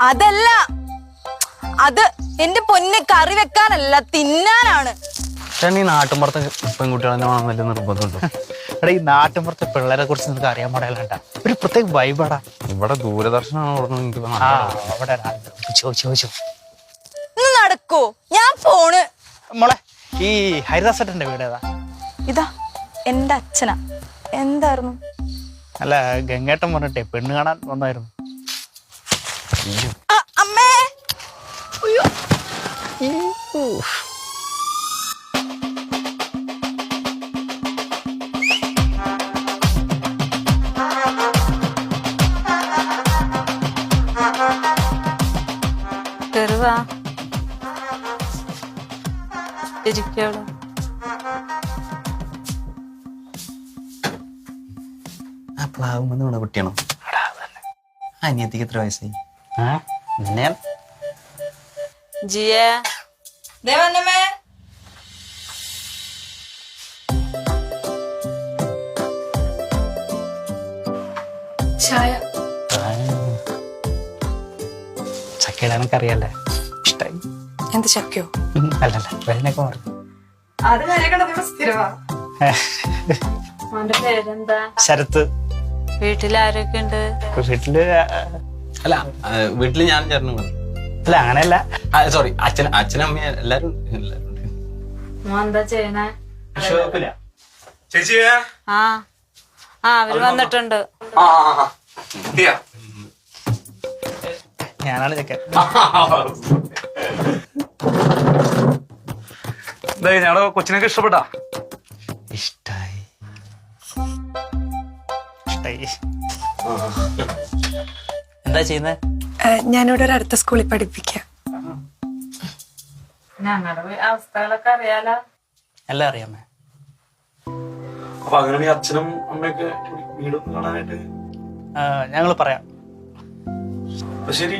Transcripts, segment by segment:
അതല്ല. അത് എന്റെ പൊന്നെ കറി വെക്കാനല്ല തിന്നാനാണ്. ചേട്ടൻ ഈ നാട്ടുമ്പുറത്ത് പെൺകുട്ടികളെ വലിയ നിർബന്ധമുണ്ടോ എടാ ഈ നാട്ടിൻപുറത്തെ പിള്ളേരെ കുറിച്ച് നിനക്ക് അറിയാൻ പാടില്ല ഒരു പ്രത്യേക വൈബാടാ ഇവിടെ ദൂരദർശനാണ് എനിക്ക് നല്ല നടക്കോ. ഞാൻ പോണ്. മോളെ ഈ ഹരിദാസേട്ടന്റെ വീട് ഏതാ? ഇതാ എന്റെ അച്ഛനാ. എന്തായിരുന്നു? അല്ല ഗംഗേട്ടൻ പറഞ്ഞിട്ടേ പെണ്ണ് കാണാൻ വന്നായിരുന്നു. അമ്മേ. അയ്യോ. കയറുവാ ഇരിക്കവിടെ ആ പ്ലാവുമെന്ന് ഇവിടെ കുട്ടിയാണോ? അനിയത്തിക്ക് എത്ര വയസ്സായി? ആ നിന്നെ? ജിയെ. ദേ വന്നമ്മേ ചായ. ചക്കയിടാനൊക്കെ അറിയാലേ ഇഷ്ടായി. എന്ത് ചക്കയോ? അല്ലല്ല വേദനയൊക്കെ മാറി. അത് സ്ഥിരമാ. പേരെന്താ? ശരത്ത്. വീട്ടിലാരൊക്കെ ഉണ്ട് വീട്ടിൽ അല്ല വീട്ടിൽ വീട്ടിൽ ഞാൻ ചേർന്ന് പറഞ്ഞു അല്ല അങ്ങനെയല്ല. സോറി അച്ഛൻ അച്ഛനും അമ്മയും എല്ലാരും എന്താ ചെയ്യണേ? ആ ആ അവർ വന്നിട്ടുണ്ട്. ഇണ്ടിയാ ഞാനാണ് ചെക്കൻ. ഞങ്ങളുടെ കൊച്ചിനൊക്കെ ഇഷ്ടപ്പെട്ടാ. ഇഷ്ടായി. ഇഷ്ടായി. എന്താ ചെയ്യുന്നത് ഞാനിവിടെ ഒരു അടുത്ത സ്കൂളിൽ പഠിപ്പിക്കാം. ഞങ്ങളുടെ അവസ്ഥകളൊക്കെ അറിയാലോ. എല്ലാം അറിയാമേ. അപ്പൊ അങ്ങനെയാണെങ്കിൽ അച്ഛനും അമ്മയൊക്കെ വീടൊന്ന് കാണാനായിട്ട്? ഞങ്ങൾ പറയാം. അപ്പൊ ശരി.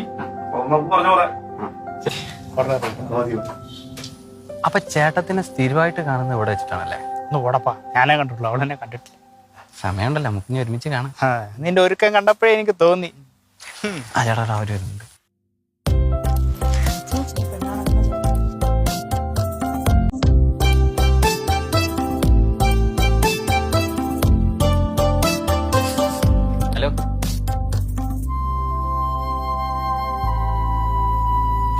അപ്പൊ. ചേട്ടത്തിനെ സ്ഥിരമായിട്ട് കാണുന്ന ഇവിടെ വെച്ചിട്ടാണല്ലേ? ഒന്ന് ഓടപ്പാ. ഞാനേ കണ്ടിട്ടുള്ളൂ അവളെന്നെ കണ്ടിട്ടില്ല. സമയമുണ്ടല്ലോ നമുക്ക് ഒരുമിച്ച് കാണാം. നിന്റെ ഒരുക്കം കണ്ടപ്പോഴേ എനിക്ക് തോന്നി. ആ ചേട്ടാ അവർ വരുന്നുണ്ട് ഹലോ.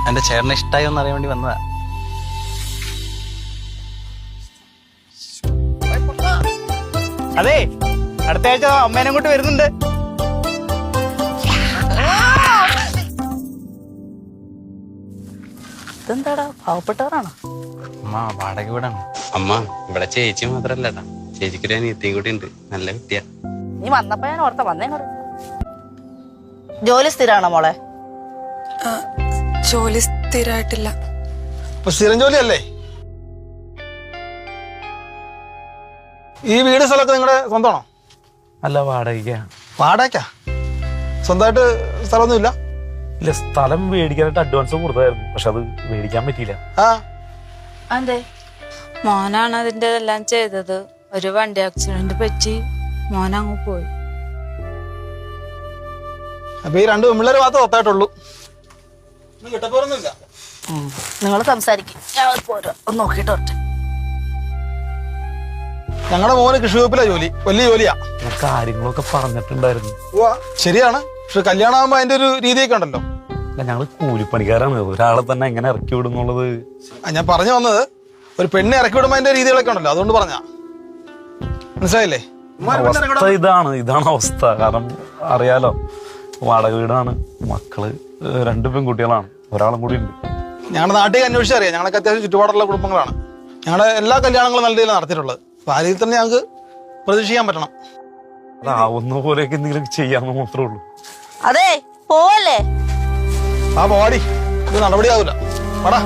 എന്റെ ചേട്ടനെ ഇഷ്ടമായി ഒന്ന് അറിയാൻ വേണ്ടി വന്നതാ. അതെ അടുത്ത ആഴ്ച അമ്മേനെ അങ്ങോട്ട് വരുന്നുണ്ട്. ഇതെന്താടാ? പാവപ്പെട്ടവരാണോ? അമ്മ വാടക വീടാണ്. അമ്മ ഇവിടെ ചേച്ചി മാത്രല്ലടാ. ചേച്ചിക്കൊരു അനിയത്തിയും കൂടി ഉണ്ട്. നല്ല കുട്ടിയാ. നീ വന്നപ്പോ ഞാൻ ഓർത്ത വന്നേ ജോലി സ്ഥിരാണോ മോളെ? ആ, ജോലി സ്ഥിരമായിട്ടില്ല ഇപ്പൊ സ്ഥിരം ജോലിയല്ലേ? ഈ വീട് സ്ഥലമൊക്കെ നിങ്ങളുടെ സ്വന്തമാണോ? അല്ല വാടകയ്ക്കാ. വാടകയ്ക്കാ? സ്വന്തമായിട്ട് സ്ഥലമൊന്നുമില്ല? ഇല്ല സ്ഥലം മേടിക്കാനായിട്ട് അഡ്വാൻസ് കൊടുത്തായിരുന്നു പക്ഷെ അത് മേടിക്കാൻ പറ്റിയില്ല. ആ. അതെ. മോനാണ് അതിന്റെ എല്ലാം ചെയ്തത്. ഒരു വണ്ടി ആക്സിഡന്റ് പറ്റി മോൻ അങ്ങ് പോയി. അപ്പൊ ഈ രണ്ട് പെമ്പിള്ളേർ മാത്രമേ ഒത്തായിട്ടുള്ളൂ. കിട്ടപ്പോറൊന്നുമില്ല നിങ്ങൾ സംസാരിക്കും. ഞാൻ പോരാ. ഒന്ന് നോക്കിയിട്ട് വരട്ടെ. ഞങ്ങളുടെ മോന് കൃഷി വകുപ്പിലാ ജോലി. വലിയ ജോലിയാ. കാര്യങ്ങളൊക്കെ പറഞ്ഞിട്ടുണ്ടായിരുന്നു. ശരിയാണ്. പക്ഷെ കല്യാണമാകുമ്പോ അതിന്റെ ഒരു രീതിയൊക്കെ ഉണ്ടല്ലോ. അല്ല ഞങ്ങൾ കൂലിപ്പണിക്കാരാണ്. ഒരാളെ തന്നെ എങ്ങനെ ഇറക്കി വിടുന്നുള്ളത് ഞാൻ പറഞ്ഞു വന്നത് ഒരു പെണ്ണെ ഇറക്കി വിടുമ്പോ അതിന്റെ രീതികളൊക്കെ ഉണ്ടല്ലോ അതുകൊണ്ട് പറഞ്ഞ മനസ്സിലായില്ലേ? അവസ്ഥ ഇതാണ് ഇതാണ് അവസ്ഥ. കാരണം അറിയാലോ വാടക വീടാണ്. മക്കൾ രണ്ടു പെൺകുട്ടികളാണ്. ഒരാളും കൂടി ഉണ്ട്. ഞങ്ങളുടെ നാട്ടിൽ അന്വേഷിച്ച് അറിയാം. ഞങ്ങളൊക്കെ അത്യാവശ്യം ചുറ്റുപാടുള്ള കുടുംബങ്ങളാണ്. ഞങ്ങളുടെ എല്ലാ കല്യാണങ്ങളും നല്ല രീതിയിൽ നടത്തിയിട്ടുള്ളത്. അപ്പൊ ആ രീതിയിൽ തന്നെ ഞങ്ങൾക്ക് പ്രതീക്ഷിക്കാൻ പറ്റണം. അതാവുന്ന പോലെയൊക്കെ എന്തെങ്കിലും ചെയ്യാമെന്ന് മാത്രമേ ഉള്ളൂ. അതെ പോവല്ലേ? ആ പോടി ഇത് നടപടിയാവൂല. പടാ.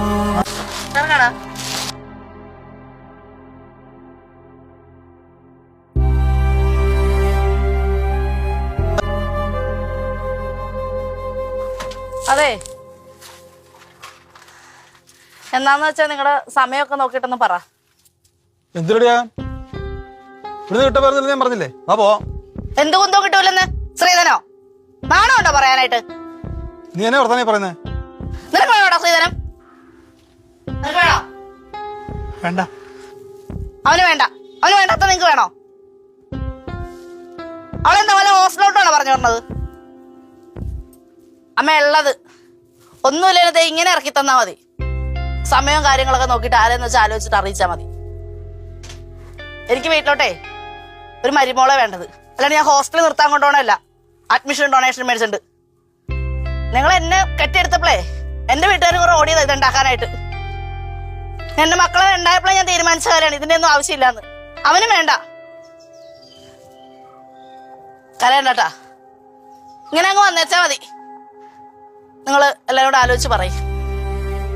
അതെ. എന്നാന്ന് വെച്ചാ നിങ്ങളുടെ സമയമൊക്കെ നോക്കിട്ടൊന്ന് പറ. എന്തിനടിയാ? ഇവിടുന്ന് പറഞ്ഞില്ല ഞാൻ പറഞ്ഞില്ലേ? എന്ത് കുന്തോ കിട്ടൂലെന്ന്? ശ്രീധനോ? നാണോ ഉണ്ടോ പറയാനായിട്ട്? നീ എന്നെ വർത്താനേ പറയുന്നേ? നിനക്ക് വേണോടാ ശ്രീധരം നിനക്ക് വേണോ വേണ്ട. അവന് വേണ്ട. അവന് വേണ്ടാത്ത നിങ്ങക്ക് വേണോ? അവളെന്താ വല്ല ഹോസ്റ്റലോട്ടാണ് പറഞ്ഞു പറഞ്ഞത് അമ്മ ഉള്ളത്. ഒന്നുമില്ലാതെ ഇങ്ങനെ ഇറക്കി തന്നാ മതി. സമയവും കാര്യങ്ങളൊക്കെ നോക്കിയിട്ട് ആരെന്ന് വെച്ചാൽ ആലോചിച്ചിട്ട് അറിയിച്ചാൽ മതി. എനിക്ക് വീട്ടിലോട്ടെ ഒരു മരുമോളെ വേണ്ടത്. അല്ലാണ്ട് ഞാൻ ഹോസ്റ്റലിൽ നിർത്താൻ കൊണ്ടുപോകണമല്ല അഡ്മിഷൻ ഡൊണേഷൻ മേടിച്ചിട്ടുണ്ട്. നിങ്ങൾ എന്നെ കെട്ടിയെടുത്തപ്പോഴേ എന്റെ വീട്ടുകാർ കുറെ ഓടിയത് ഇത് ഉണ്ടാക്കാനായിട്ട്. എന്റെ മക്കളെ ഉണ്ടായപ്പോഴേ ഞാൻ തീരുമാനിച്ച കാര്യമാണ്. ഇതിന്റെ ഒന്നും ആവശ്യമില്ലാന്ന്. അവനും വേണ്ട. കരയണ്ടട്ടാ ഇങ്ങനെ അങ്ങ് വന്നേച്ചാ മതി. നിങ്ങൾ എല്ലാവരും കൂടെ ആലോചിച്ച് പറയും.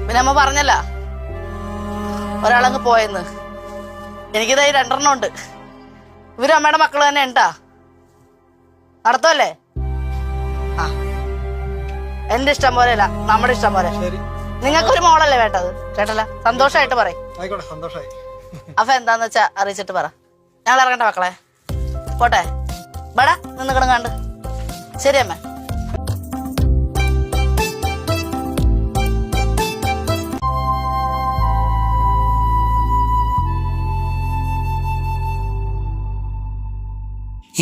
പിന്നെ അമ്മ പറഞ്ഞല്ല. ഒരാളങ്ങ് പോയെന്ന്. എനിക്കിതായി രണ്ടെണ്ണം ഉണ്ട്. ഇവരും അമ്മയുടെ മക്കൾ തന്നെ ഉണ്ടാ നടത്തുമല്ലേ ആ എന്റെ ഇഷ്ടം പോലെ അല്ല നമ്മുടെ ഇഷ്ടം പോലെ. നിങ്ങൾക്കൊരു മോളല്ലേ വേണ്ടത്? കേട്ടല്ല സന്തോഷമായിട്ട് പറയും. അപ്പൊ എന്താന്ന് വെച്ചാ അറിയിച്ചിട്ട് പറ. ഞങ്ങൾ ഇറങ്ങണ്ട മക്കളെ. പോട്ടെ. ബടാ നിന്ന് കിടങ്ങാണ്ട് ശരി അമ്മ.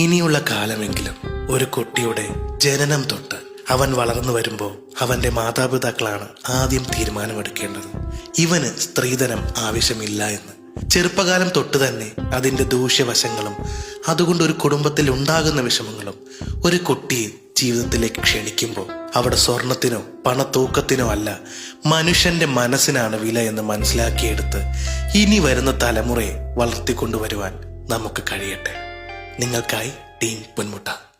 ഇനിയുള്ള കാലമെങ്കിലും ഒരു കുട്ടിയുടെ ജനനം തൊട്ട് അവൻ വളർന്നു വരുമ്പോൾ അവന്റെ മാതാപിതാക്കളാണ് ആദ്യം തീരുമാനമെടുക്കേണ്ടത്. ഇവന് സ്ത്രീധനം ആവശ്യമില്ല എന്ന്. ചെറുപ്പകാലം തൊട്ട് തന്നെ അതിന്റെ ദൂഷ്യവശങ്ങളും അതുകൊണ്ട് ഒരു കുടുംബത്തിൽ ഉണ്ടാകുന്ന വിഷമങ്ങളും ഒരു കുട്ടിയെ ജീവിതത്തിലേക്ക് ക്ഷണിക്കുമ്പോൾ അവിടെ സ്വർണത്തിനോ പണത്തൂക്കത്തിനോ അല്ല മനുഷ്യന്റെ മനസ്സിനാണ് വില എന്ന് മനസ്സിലാക്കിയെടുത്ത് ഇനി വരുന്ന തലമുറയെ വളർത്തിക്കൊണ്ടുവരുവാൻ നമുക്ക് കഴിയട്ടെ. നിങ്ങൾക്കായി ടീം പൊന്മുട്ട